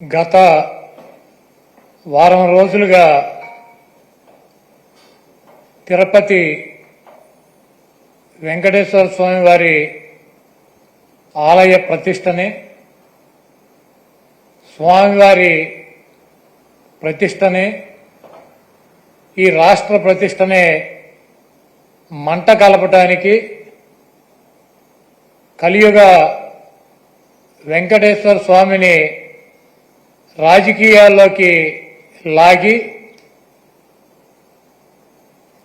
గత వారం రోజులుగా తిరుపతి వెంకటేశ్వర స్వామి వారి ఆలయ ప్రతిష్టని స్వామివారి ప్రతిష్టని ఈ రాష్ట్ర ప్రతిష్టని మంట కలపటానికి కలియుగ వెంకటేశ్వర స్వామిని రాజకీయాల్లోకి లాగి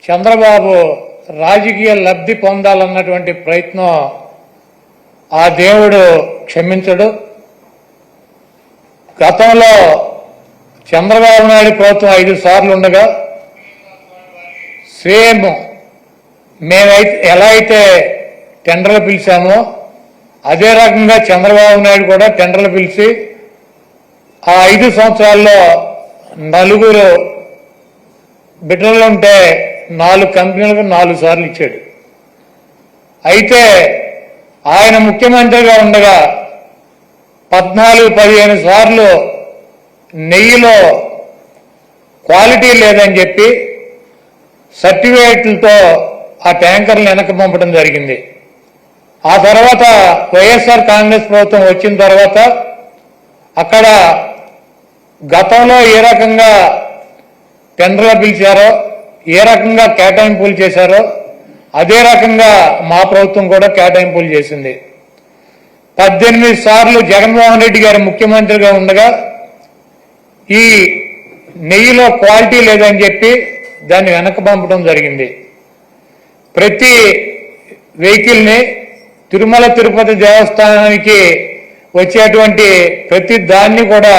చంద్రబాబు రాజకీయ లబ్ధి పొందాలన్నటువంటి ప్రయత్నం ఆ దేవుడు క్షమించడు. గతంలో చంద్రబాబు నాయుడు ప్రభుత్వం ఐదు సార్లు ఉండగా సేమ్ మేమైతే ఎలా అయితే టెండర్లు పిలిచామో అదే రకంగా చంద్రబాబు నాయుడు కూడా టెండర్లు పిలిచి ఆ ఐదు సంవత్సరాల్లో నలుగురు బిడ్డలు ఉంటే నాలుగు కంపెనీలకు నాలుగు సార్లు ఇచ్చాడు. అయితే ఆయన ముఖ్యమంత్రిగా ఉండగా పద్నాలుగు పదిహేను సార్లు నెయ్యిలో క్వాలిటీ లేదని చెప్పి సర్టిఫికేట్లతో ఆ ట్యాంకర్లు వెనక పంపడం జరిగింది. ఆ తర్వాత వైఎస్ఆర్ కాంగ్రెస్ ప్రభుత్వం వచ్చిన తర్వాత అక్కడ గతంలో ఏ రకంగా టెండర్లు పిలిచారో ఏ రకంగా కేటాయింపులు చేశారో అదే రకంగా మా ప్రభుత్వం కూడా కేటాయింపులు చేసింది. పద్దెనిమిది సార్లు జగన్మోహన్ రెడ్డి గారు ముఖ్యమంత్రిగా ఉండగా ఈ నెయ్యిలో క్వాలిటీ లేదని చెప్పి దాన్ని వెనక్కి పంపడం జరిగింది. ప్రతి వెహికల్ని తిరుమల తిరుపతి దేవస్థానానికి వచ్చేటువంటి ప్రతి దాన్ని కూడా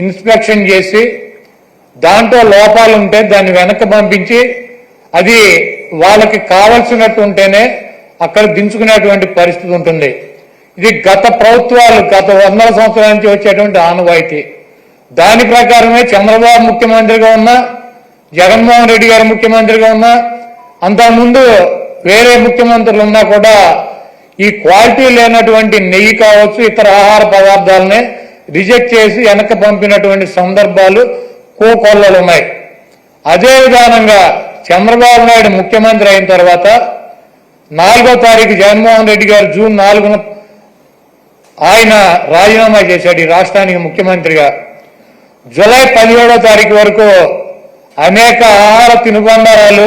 ఇన్స్పెక్షన్ చేసి దాంట్లో లోపాలు ఉంటే దాన్ని వెనక్కి పంపించి అది వాళ్ళకి కావలసినట్టు ఉంటేనే అక్కడ దించుకునేటువంటి పరిస్థితి ఉంటుంది. ఇది గత ప్రభుత్వాలు గత వందల సంవత్సరాల నుంచి వచ్చేటువంటి ఆనవాయితీ. దాని ప్రకారమే చంద్రబాబు ముఖ్యమంత్రిగా ఉన్నా జగన్మోహన్ రెడ్డి గారు ముఖ్యమంత్రిగా ఉన్నా అంతకుముందు వేరే ముఖ్యమంత్రులు ఉన్నా కూడా ఈ క్వాలిటీ లేనటువంటి నెయ్యి కావచ్చు ఇతర ఆహార పదార్థాలని రిజెక్ట్ చేసి వెనక్కి పంపినటువంటి సందర్భాలు కోకొల్లలు ఉన్నాయి. అదే విధానంగా చంద్రబాబు నాయుడు ముఖ్యమంత్రి అయిన తర్వాత నాలుగో తారీఖు జగన్మోహన్ రెడ్డి గారు జూన్ నాలుగున ఆయన రాజీనామా చేశాడు ఈ రాష్ట్రానికి ముఖ్యమంత్రిగా. జూలై పదిహేడో తారీఖు వరకు అనేక ఆహార తినుబండారాలు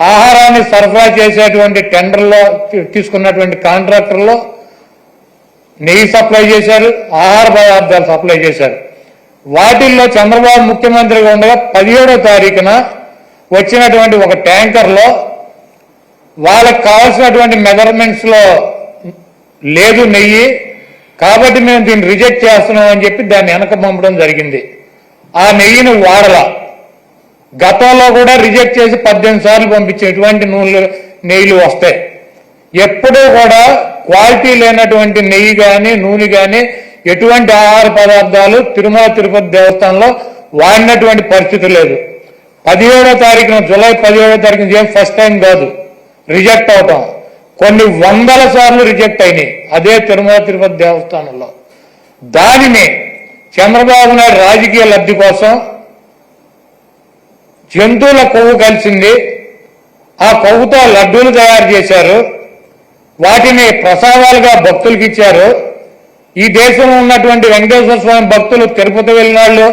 ఆహారాన్ని సరఫరా చేసేటువంటి టెండర్లో తీసుకున్నటువంటి కాంట్రాక్టర్లో నెయ్యి సప్లై చేశారు ఆహార పదార్థాలు సప్లై చేశారు. వాటిల్లో చంద్రబాబు ముఖ్యమంత్రిగా ఉండగా పదిహేడో తారీఖున వచ్చినటువంటి ఒక ట్యాంకర్లో వాళ్ళకి కావాల్సినటువంటి మెజర్మెంట్స్లో లేదు నెయ్యి కాబట్టి మేము దీన్ని రిజెక్ట్ చేస్తున్నాం అని చెప్పి దాన్ని వెనక పంపడం జరిగింది. ఆ నెయ్యిని వాడలా. గతంలో కూడా రిజెక్ట్ చేసి పద్దెనిమిది సార్లు పంపించేటువంటి నూనెలు నెయ్యిలు వస్తాయి. ఎప్పుడూ కూడా క్వాలిటీ లేనటువంటి నెయ్యి కానీ నూనె కానీ ఎటువంటి ఆహార పదార్థాలు తిరుమల తిరుపతి దేవస్థానంలో వాడినటువంటి పరిస్థితి లేదు. పదిహేడో తారీఖున జూలై పదిహేడో తారీఖున ఏం ఫస్ట్ టైం కాదు. రిజెక్ట్ అవటం. కొన్ని వందల సార్లు రిజెక్ట్ అయినాయి. అదే తిరుమల తిరుపతి దేవస్థానంలో. దానిని చంద్రబాబు నాయుడు రాజకీయ లబ్ధి కోసం జంతువుల కొవ్వు కలిసింది. ఆ కొవ్వుతో లడ్డూలు తయారు చేశారు. వాటిని ప్రసాదాలుగా భక్తులకి ఇచ్చారు. ఈ దేశంలో ఉన్నటువంటి వెంకటేశ్వర స్వామి భక్తులు తిరుపతి వెళ్ళిన వాళ్ళు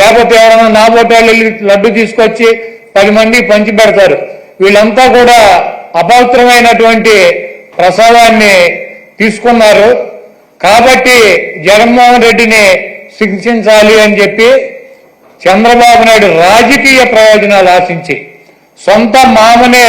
లేకపోతే ఎవరైనా నాబోటి వాళ్ళు వెళ్ళి లడ్డు తీసుకొచ్చి పది మంది పంచి పెడతారు. వీళ్ళంతా కూడా అపవిత్రమైనటువంటి ప్రసాదాన్ని తీసుకున్నారు. కాబట్టి జగన్మోహన్ రెడ్డిని శిక్షించాలి అని చెప్పి చంద్రబాబు నాయుడు రాజకీయ ప్రయోజనాలు ఆశించి సొంత మామనే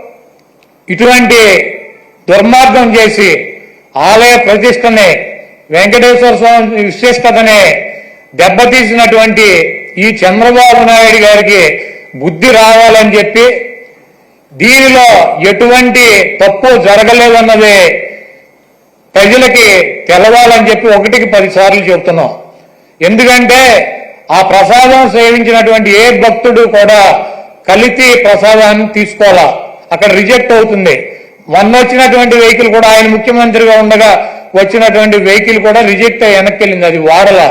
ఇటువంటి దుర్మార్గం చేసి ఆలయ ప్రతిష్టని వెంకటేశ్వర స్వామి విశిష్టతని దెబ్బతీసినటువంటి ఈ చంద్రబాబు నాయుడు గారికి బుద్ధి రావాలని చెప్పి దీనిలో ఎటువంటి తప్పు జరగలేదన్నది ప్రజలకి తెలవాలని చెప్పి ఒకటికి పదిసార్లు చెబుతున్నాం. చెప్తున్నాం ఎందుకంటే ఆ ప్రసాదం సేవించినటువంటి ఏ భక్తుడు కూడా కలితి ప్రసాదాన్ని తీసుకోవాలా? అక్కడ రిజెక్ట్ అవుతుంది. వన్ వచ్చినటువంటి వెహికల్ కూడా ఆయన ముఖ్యమంత్రిగా ఉండగా వచ్చినటువంటి వెహికల్ కూడా రిజెక్ట్ అయ్యి వెనక్కి వెళ్ళింది అది వాడల.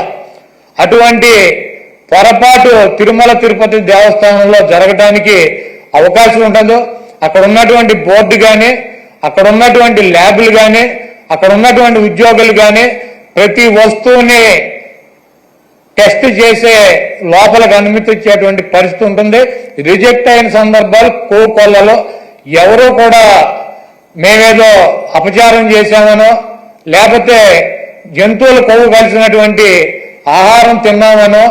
అటువంటి పొరపాటు తిరుమల తిరుపతి దేవస్థానంలో జరగడానికి అవకాశం ఉండదు అక్కడ ఉన్నటువంటి బోర్డు కానీ అక్కడ ఉన్నటువంటి ల్యాబులు కానీ అక్కడ ఉన్నటువంటి ఉద్యోగులు కానీ ప్రతి వస్తువుని టెస్ట్ చేసే లోపలికి అనుమతించేటువంటి పరిస్థితి ఉంటుంది. రిజెక్ట్ అయిన సందర్భాలు కోకొల్లలో ఎవరూ కూడా మేమేదో అపచారం చేశామనో లేకపోతే జంతువుల కొవ్వు కలిసినటువంటి ఆహారం తిన్నామనో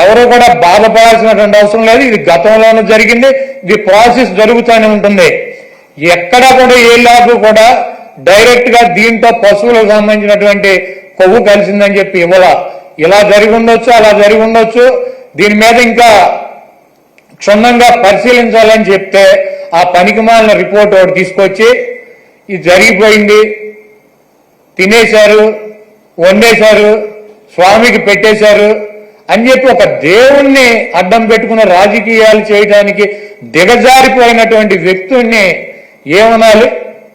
ఎవరు కూడా బాధపడాల్సినటువంటి అవసరం లేదు. ఇది గతంలోనూ జరిగింది. ఇది ప్రాసెస్ జరుగుతూనే ఉంటుంది. ఎక్కడ కూడా ఏ ల్యాబ్ కూడా డైరెక్ట్గా దీంతో పశువులకు సంబంధించినటువంటి కొవ్వు కలిసిందని చెప్పి ఇవ్వాల. ఇలా జరిగి ఉండొచ్చు అలా జరిగి ఉండొచ్చు. దీని మీద ఇంకా క్షుణ్ణంగా పరిశీలించాలని చెప్తే ఆ పనికిమాలిన రిపోర్ట్ ఒకటి తీసుకొచ్చి ఇది జరిగిపోయింది తినేశారు వండేశారు స్వామికి పెట్టేశారు అని చెప్పి ఒక దేవుణ్ణి అడ్డం పెట్టుకున్న రాజకీయాలు చేయడానికి దిగజారిపోయినటువంటి వ్యక్తుల్ని ఏమనాలి?